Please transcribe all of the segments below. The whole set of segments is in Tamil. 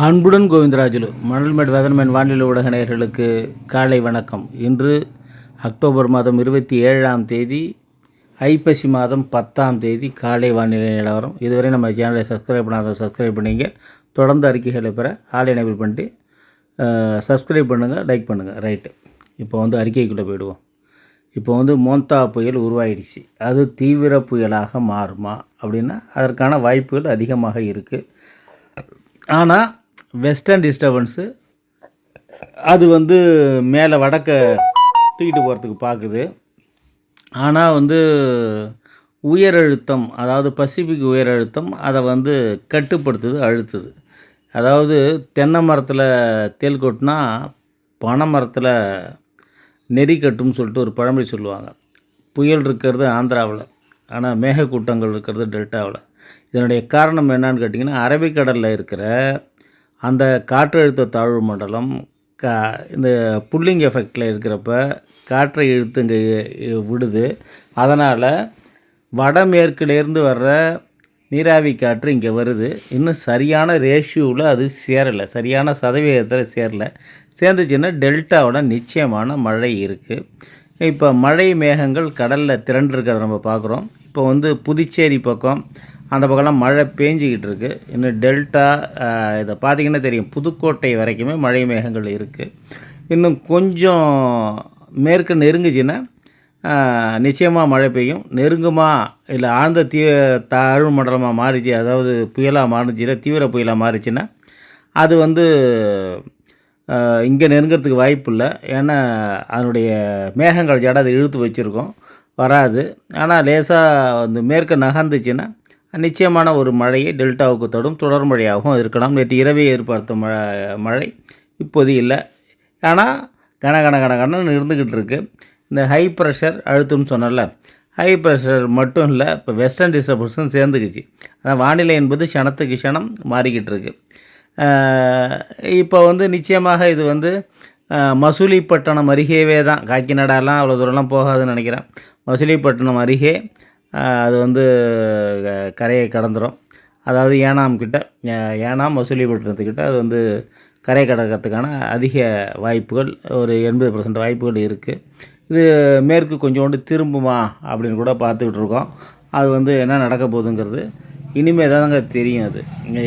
அன்புடன் கோவிந்தராஜுலு மணல்மேடு வேதன்மேன் வானிலை ஊடக நேயர்களுக்கு காலை வணக்கம். இன்று அக்டோபர் மாதம் இருபத்தி ஏழாம் தேதி ஐப்பசி மாதம் பத்தாம் தேதி காலை வானிலை நிலவரம். இதுவரை நம்ம சேனலை சப்ஸ்கிரைப் பண்ணாத சப்ஸ்கிரைப் பண்ணிங்க. தொடர்ந்து அறிக்கைகளை பெற ஆல் எனேபிள் பண்ணிட்டு சப்ஸ்கிரைப் பண்ணுங்கள் லைக் பண்ணுங்கள் ரைட்டு இப்போ வந்து அறிக்கைக்குள்ளே போயிடுவோம். இப்போ வந்து மோந்தா புயல் உருவாயிடுச்சு. அது தீவிர புயலாக மாறுமா அப்படின்னா அதற்கான வாய்ப்புகள் அதிகமாக இருக்குது ஆனால் வெஸ்டர்ன் டிஸ்டர்பன்ஸு அது வந்து மேலே வடக்க தூக்கிட்டு போகிறதுக்கு பார்க்குது ஆனால் வந்து உயர் அழுத்தம் அதாவது பசிபிக் உயர் அழுத்தம் அதை வந்து கட்டுப்படுத்துது அழுத்துது. அதாவது தென்னை மரத்தில் தேல் கொட்டினா பனை மரத்தில் நெறி கட்டும்னு சொல்லிட்டு ஒரு பழமொழி சொல்லுவாங்க. புயல் இருக்கிறது ஆந்திராவில் ஆனால் மேகக்கூட்டங்கள் இருக்கிறது டெல்டாவில். இதனுடைய காரணம் என்னன்னு கேட்டிங்கன்னா அரபிக்கடலில் இருக்கிற அந்த காற்றழுத்த தாழ்வு மண்டலம் கா இந்த புல்லிங் எஃபெக்டில் இருக்கிறப்ப காற்றை இழுத்து இங்கே விடுது. அதனால் வடமேற்குலேருந்து வர்ற நீராவி காற்று இங்கே வருது. இன்னும் சரியான ரேஷியோவில் அது சேரலை. சரியான சதவீதத்தில் சேரலை. சேர்ந்துச்சுன்னா டெல்டாவோட நிச்சயமான மழை இருக்குது இப்போ மழை மேகங்கள் கடலில் திரண்டிருக்கிறத நம்ம பார்க்குறோம் இப்போ வந்து புதுச்சேரி பக்கம் அந்த பக்கம்லாம் மழை பேஞ்சிக்கிட்டு இருக்குது இன்னும் டெல்டா இதை பார்த்திங்கன்னா தெரியும். புதுக்கோட்டை வரைக்குமே மழை மேகங்கள் இருக்குது இன்னும் கொஞ்சம் மேற்கு நெருங்குச்சின்னா நிச்சயமாக மழை பெய்யும். நெருங்குமா இல்லை ஆழ்ந்த தீ தாழ்வு மண்டலமாக மாறிச்சு அதாவது புயலாக மாறிச்சு தீவிர புயலாக மாறிச்சுன்னா அது வந்து இங்கே நெருங்கிறதுக்கு வாய்ப்பு இல்லை. ஏன்னா அதனுடைய மேகங்கள் ஜட அதை இழுத்து வச்சுருக்கோம். வராது. ஆனால் லேசாக வந்து மேற்க நகர்ந்துச்சுன்னா நிச்சயமான ஒரு மழையை டெல்டாவுக்கு தொடும் தொடர் மழையாகவும் இருக்கலாம். நேற்று இரவே ஏற்படுத்த மழை மழை இப்போது இல்லை. ஆனால் கன கன கன இருந்துக்கிட்டு இருக்குது இந்த ஹை ப்ரெஷர் அழுத்தம்னு சொன்னல ஹை ப்ரெஷர் மட்டும் இல்லை இப்போ வெஸ்டர்ன் டிஸ்டர்பன்ஸும் சேர்ந்துக்குச்சு அதான் வானிலை என்பது க்ஷணத்துக்கு க்ஷணம் மாறிக்கிட்டு இருக்கு. இப்போ வந்து நிச்சயமாக இது வந்து மசூலிப்பட்டணம் மசூலிப்பட்டினம் அருகேவே தான். காக்கிநாடாலாம் அவ்வளோ தூரம்லாம் போகாதுன்னு நினைக்கிறேன். மசூலிப்பட்டினம் அருகே. அது வந்து க- கரையை கடந்துடும் அதாவது ஏனாம் கிட்ட ஏனாம் வசூலிப்பட்டினத்துக்கிட்ட அது வந்து கரை கடக்கிறதுக்கான அதிக வாய்ப்புகள் ஒரு எண்பது பர்சன்ட் வாய்ப்புகள் இருக்குது இது மேற்கு கொஞ்சோண்டு திரும்புமா அப்படின்னு கூட பார்த்துக்கிட்டு இருக்கோம். அது வந்து என்ன நடக்க போகுதுங்கிறது இனிமேல் தாங்க தெரியும் அது.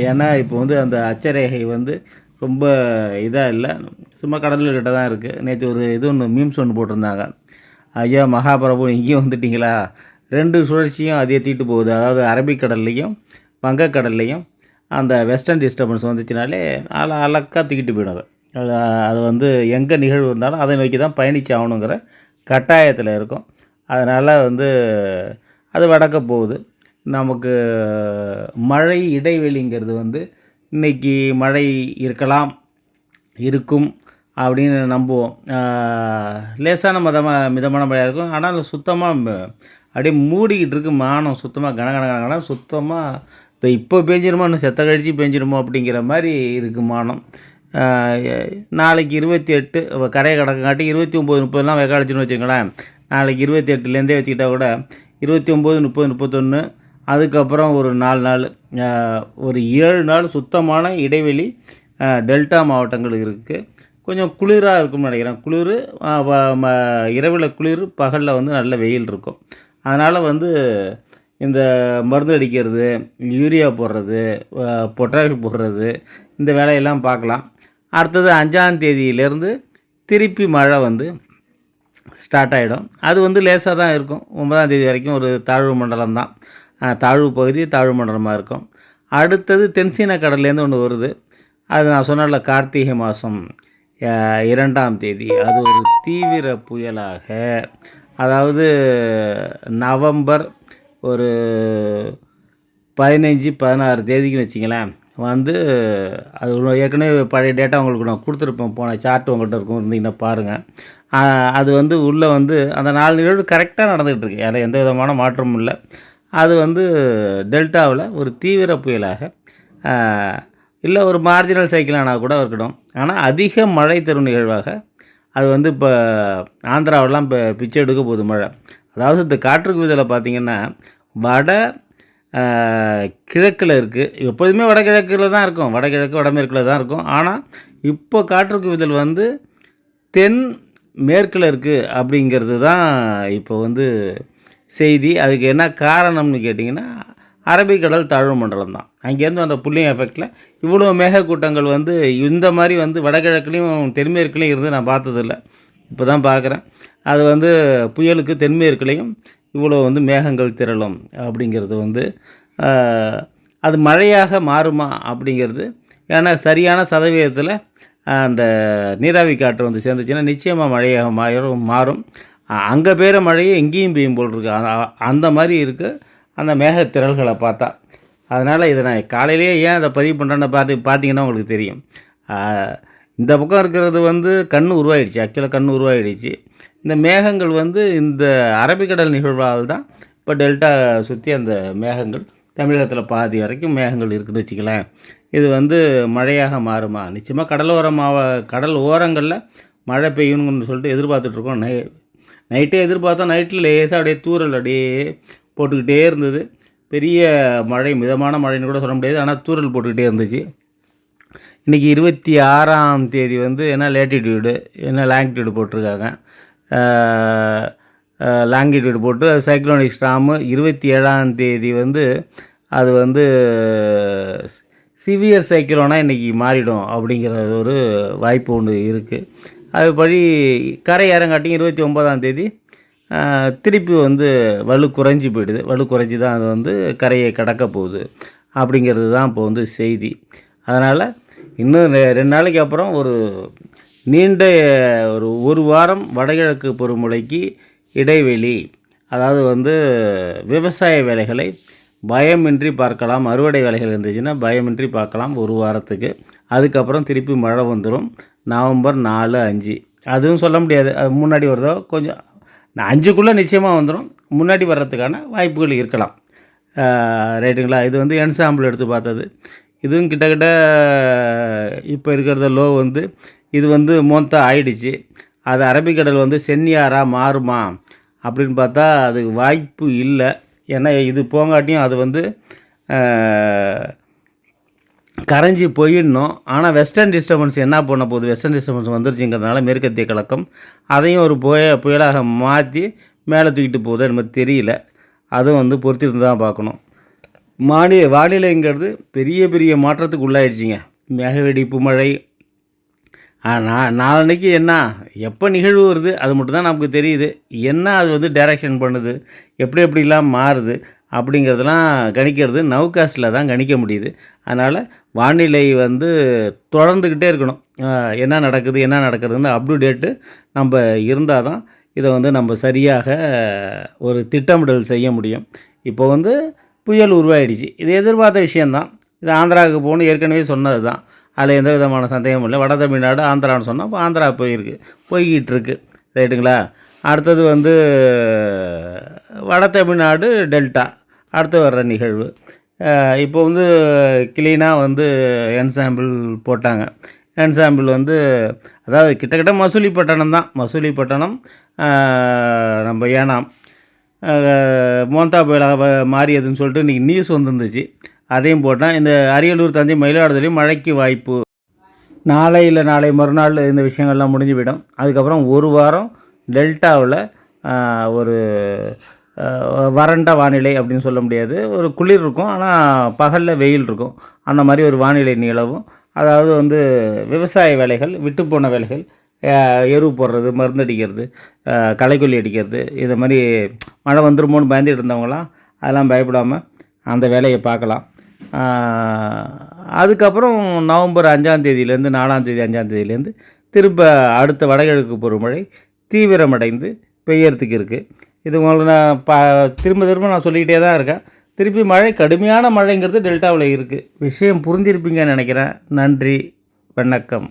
ஏன்னா இப்போ வந்து அந்த அச்சரேகை வந்து ரொம்ப இதாக இல்லை. சும்மா கடல் கிட்ட தான் இருக்குது நேற்று ஒரு இது ஒன்று மீம்ஸ் ஒன்று போட்டிருந்தாங்க. ஐயா மகாபிரபு இங்கேயும் வந்துட்டிங்களா? ரெண்டு சுழற்சியும் அதே தீட்டு போகுது. அதாவது அரபிக்கடல்லையும் வங்கக்கடல்லையும் அந்த வெஸ்டர்ன் டிஸ்டர்பன்ஸ் வந்துச்சுனாலே அல அலக்கா தூக்கிட்டு போயிடும் அது. அது வந்து எங்கே நிகழ்வு இருந்தாலும் அதை நோக்கி தான் பயணிச்சாகணுங்கிற கட்டாயத்தில் இருக்கும். அதனால் வந்து அது வடக்க போகுது. நமக்கு மழை இடைவெளிங்கிறது வந்து இன்னைக்கு மழை இருக்கலாம் இருக்கும் அப்படின்னு நம்புவோம். லேசான மதமாக மிதமான மழையாக இருக்கும். ஆனால் சுத்தமாக அப்படியே மூடிக்கிட்டு இருக்குது மானம். சுத்தமாக கன கன கன சுத்தமாக இப்போ இப்போ பெஞ்சிருமோ இன்னும் செத்த கழிச்சு பெஞ்சிருமோ அப்படிங்கிற மாதிரி இருக்குது மானம். நாளைக்கு இருபத்தி எட்டு இப்போ கரையை கடக்கங்காட்டி இருபத்தி ஒம்பது முப்பதுலாம் வெக்காளிச்சுன்னு வச்சுக்கோங்களேன். நாளைக்கு இருபத்தி எட்டுலேருந்தே வச்சுக்கிட்டா கூட இருபத்தி ஒம்பது முப்பது முப்பத்தொன்று அதுக்கப்புறம் ஒரு நாலு நாள் ஒரு ஏழு நாள் சுத்தமான இடைவெளி டெல்டா மாவட்டங்கள் இருக்குது கொஞ்சம் குளிராக இருக்கும்னு நினைக்கிறேன். குளிர் இரவில் குளிர் பகலில் வந்து நல்ல வெயில் இருக்கும். அதனால் வந்து இந்த மருந்து அடிக்கிறது யூரியா போடுறது பொட்டாஷ் போடுறது இந்த வேலையெல்லாம் பார்க்கலாம். அடுத்தது அஞ்சாம் தேதியிலேருந்து திருப்பி மழை வந்து ஸ்டார்ட் ஆகிடும் அது வந்து லேசாக தான் இருக்கும். ஒன்பதாம் தேதி வரைக்கும் ஒரு தாழ்வு மண்டலம் தான். தாழ்வு பகுதி தாழ்வு மண்டலமாக இருக்கும். அடுத்தது தென்சீன கடல்லேருந்து ஒன்று வருது. அது நான் சொன்னல கார்த்திகை மாதம் இரண்டாம் தேதி. அது ஒரு தீவிர புயலாக அதாவது நவம்பர் ஒரு பதினஞ்சு பதினாறு தேதிக்குன்னு வச்சிங்களேன் வந்து அது ஏற்கனவே பழைய டேட்டா உங்களுக்கு நான் கொடுத்துருப்பேன். போன சார்ட் உங்கள்கிட்ட இருக்கும் இருந்தீங்கன்னா பாருங்கள் அது வந்து உள்ளே வந்து அந்த நாலு நிகழ்வு கரெக்டாக நடந்துகிட்டு இருக்கு அதில் எந்த விதமான மாற்றமும் இல்லை. அது வந்து டெல்டாவில் ஒரு தீவிர புயலாக இல்லை ஒரு மார்ஜினல் சைக்கிளானால் கூட இருக்கட்டும். ஆனால் அதிக மழை தரும் நிகழ்வாக அது வந்து இப்போ ஆந்திராவெல்லாம் இப்போ பிச்சை எடுக்க போகுது மழை. அதாவது இந்த காற்றுக்கு இதில் பார்த்திங்கன்னா வட கிழக்கில் இருக்குது எப்போதுமே வடகிழக்கில் தான் இருக்கும். வடகிழக்கு வடமேற்கில் தான் இருக்கும். ஆனால் இப்போ காற்றுக்கு விதல் வந்து தென் மேற்கில் இருக்குது அப்படிங்கிறது தான் இப்போ வந்து செய்தி. அதுக்கு என்ன காரணம்னு கேட்டிங்கன்னா அரபிக்கடல் தாழ்வு மண்டலம் தான். அங்கேருந்து அந்த புள்ளியும் எஃபெக்டில் இவ்வளோ மேகக்கூட்டங்கள் வந்து இந்த மாதிரி வந்து வடகிழக்குலேயும் தென்மேற்குலேயும் இருந்து நான் பார்த்ததில்ல. இப்போ தான் பார்க்குறேன். அது வந்து புயலுக்கு தென்மேற்குலேயும் இவ்வளோ வந்து மேகங்கள் திரளும் அப்படிங்கிறது வந்து அது மழையாக மாறுமா அப்படிங்கிறது ஏன்னா சரியான சதவீதத்தில் அந்த நீராவி காற்று வந்து சேர்ந்துச்சுன்னா நிச்சயமாக மழையாக மாறும் மாறும். அங்கே பெய்கிற மழையே எங்கேயும் பெய்யும் போல் இருக்குது அந்த மாதிரி இருக்குது அந்த மேகத்திரள்களை பார்த்தா. அதனால் இதை நான் காலையிலேயே ஏன் அதை பதிவு பண்ணுறேன்னு பார்த்து பார்த்தீங்கன்னா உங்களுக்கு தெரியும். இந்த பக்கம் இருக்கிறது வந்து கண் உருவாயிடுச்சு ஆக்சுவலாக கண் உருவாயிடுச்சு. இந்த மேகங்கள் வந்து இந்த அரபிக்கடல் நிகழ்வால் தான் இப்போ டெல்டா சுற்றி அந்த மேகங்கள் தமிழகத்தில் பாதி வரைக்கும் மேகங்கள் இருக்குன்னு வச்சுக்கலாம் இது வந்து மழையாக மாறுமா? நிச்சயமாக கடலோர மாவ கடல் ஓரங்களில் மழை பெய்யணும்னு சொல்லிட்டு எதிர்பார்த்துட்ருக்கோம் நை நைட்டே எதிர்பார்த்தோம் நைட்டில் லேசாக அப்படியே தூரல் அப்படியே போட்டுக்கிட்டே இருந்தது. பெரிய மழை மிதமான மழைன்னு கூட சொல்ல முடியாது. ஆனால் தூறல் போட்டுக்கிட்டே இருந்துச்சு. இன்றைக்கி இருபத்தி ஆறாம் தேதி வந்து என்ன லேட்டிடியூடு என்ன லாங்கிடியூடு போட்டிருக்காங்க. லாங்கிடியூடு போட்டு சைக்ளோனிக் ஸ்டாமு இருபத்தி ஏழாம் தேதி வந்து அது வந்து சிவியர் சைக்கிளோனாக இன்றைக்கி மாறிடும் அப்படிங்கிறது ஒரு வாய்ப்பு ஒன்று இருக்குது அதுபடி கரை இறங்காட்டியும் இருபத்தி ஒன்பதாம் தேதி திருப்பி வந்து வலு குறைஞ்சி போயிடுது. வலு குறைஞ்சி தான் அது வந்து கரையை கடக்க போகுது அப்படிங்கிறது தான் இப்போ வந்து செய்தி. அதனால் இன்னும் ரெ- ரெண்டு நாளைக்கு அப்புறம் ஒரு நீண்ட ஒரு ஒரு வாரம் வடகிழக்கு பருவமழைக்கு இடைவெளி அதாவது வந்து விவசாய வேலைகளை பயமின்றி பார்க்கலாம் அறுவடை வேலைகள் இருந்துச்சுன்னா பயமின்றி பார்க்கலாம் ஒரு வாரத்துக்கு. அதுக்கப்புறம் திருப்பி மழை வந்துடும் நவம்பர் நாலு அஞ்சு. அதுவும் சொல்ல முடியாது. அது முன்னாடி வருதோ கொஞ்சம் நான் அஞ்சுக்குள்ளே நிச்சயமாக வந்துடும் முன்னாடி வர்றதுக்கான வாய்ப்புகள் இருக்கலாம். ரைட்டுங்களா? இது வந்து என்சாம்பிள் எடுத்து பார்த்தது. இதுவும் கிட்டத்தட்ட இப்போ இருக்கிறத லோ வந்து இது வந்து மோந்தா ஆயிடுச்சு. அது அரபிக்கடல் வந்து சென்னியாரா மாறுமா? அப்படின்னு பார்த்தா அதுக்கு வாய்ப்பு இல்லை. ஏன்னா இது போங்காட்டியும் அது வந்து கரைஞ்சி போயிடணும். ஆனால் வெஸ்டர்ன் டிஸ்டர்பன்ஸ் என்ன பண்ண போகுது? வெஸ்டர்ன் டிஸ்டர்பன்ஸ் வந்துருச்சுங்கிறதுனால மேற்கத்திய கலக்கம் அதையும் ஒரு புய புயலாக மாற்றி மேலே தூக்கிட்டு போகுது நமக்கு தெரியல. அதுவும் வந்து பொறுத்திருந்து தான் பார்க்கணும். மாடி வானிலைங்கிறது பெரிய பெரிய மாற்றத்துக்கு உள்ளாயிடுச்சிங்க மேகவெடிப்பு மழை நான் நாளன்னைக்கு என்ன? எப்போ நிகழ்வு வருது? அது மட்டும்தான் நமக்கு தெரியுது. என்ன அது வந்து டைரக்ஷன் பண்ணுது? எப்படி எப்படிலாம் மாறுது? அப்படிங்கிறதெல்லாம் கணிக்கிறது நவ்காஸ்டில் தான் கணிக்க முடியுது. அதனால் வானிலை வந்து தொடர்ந்துக்கிட்டே இருக்கணும். என்ன நடக்குது என்ன நடக்குதுன்னு அப்டுடேட்டு நம்ம இருந்தால் தான் இதை வந்து நம்ம சரியாக ஒரு திட்டமிடல் செய்ய முடியும். இப்போ வந்து புயல் உருவாயிடுச்சு. இது எதிர்பார்த்த விஷயந்தான் இது ஆந்திராவுக்கு போகணும் ஏற்கனவே சொன்னது தான் அதில் எந்த விதமான சந்தேகமும் இல்லை. வட தமிழ்நாடு ஆந்திரான்னு சொன்னால் இப்போ ஆந்திரா போயிருக்கு போய்கிட்டு இருக்கு ரைட்டுங்களா? அடுத்தது வந்து வட தமிழ்நாடு டெல்டா. அடுத்து வர்ற நிகழ்வு. இப்போ வந்து கிளீனாக வந்து என்சாம்பிள் போட்டாங்க. என்சாம்பிள் வந்து அதாவது கிட்டத்தட்ட பட்டணம் தான். மசூலி பட்டணம் நம்ம ஏனாம். மோந்தா புயலாக மாறியதுன்னு சொல்லிட்டு இன்றைக்கி நியூஸ் வந்துருந்துச்சு. அதையும் போட்டேன் இந்த அரியலூர் தஞ்சை மயிலாடுதுறையும் மழைக்கு வாய்ப்பு. நாளை இல்லை நாளை மறுநாள் இந்த விஷயங்கள்லாம் முடிஞ்சு போயிடும் அதுக்கப்புறம் ஒரு வாரம் டெல்டாவில் ஒரு வறண்ட வானிலை அப்படின்னு சொல்ல முடியாது. ஒரு குளிர் இருக்கும் ஆனால் பகலில் வெயில் இருக்கும். அந்த மாதிரி ஒரு வானிலை நிலவும். அதாவது வந்து விவசாய வேலைகள் விட்டுப்போன வேலைகள் எரு போடுறது மருந்தடிக்கிறது களைக்கொல்லி அடிக்கிறது இது மாதிரி மழை வந்துருமோன்னு பயந்துட்டு இருந்தவங்களாம் அதெல்லாம் பயப்படாமல் அந்த வேலையை பார்க்கலாம். அதுக்கப்புறம் நவம்பர் அஞ்சாம் தேதியிலேருந்து நாலாம் தேதி அஞ்சாம் தேதியிலேருந்து திரும்ப அடுத்த வடகிழக்கு பருவமழை தீவிரமடைந்து பெய்யறதுக்கு இருக்குது இது உங்களுக்கு நான் பா திரும்ப திரும்ப நான் சொல்லிக்கிட்டே தான் இருக்கேன். திருப்பி மழை கடுமையான மழைங்கிறது டெல்டாவில் இருக்குது விஷயம் புரிஞ்சிருப்பீங்கன்னு நினைக்கிறேன். நன்றி வணக்கம்.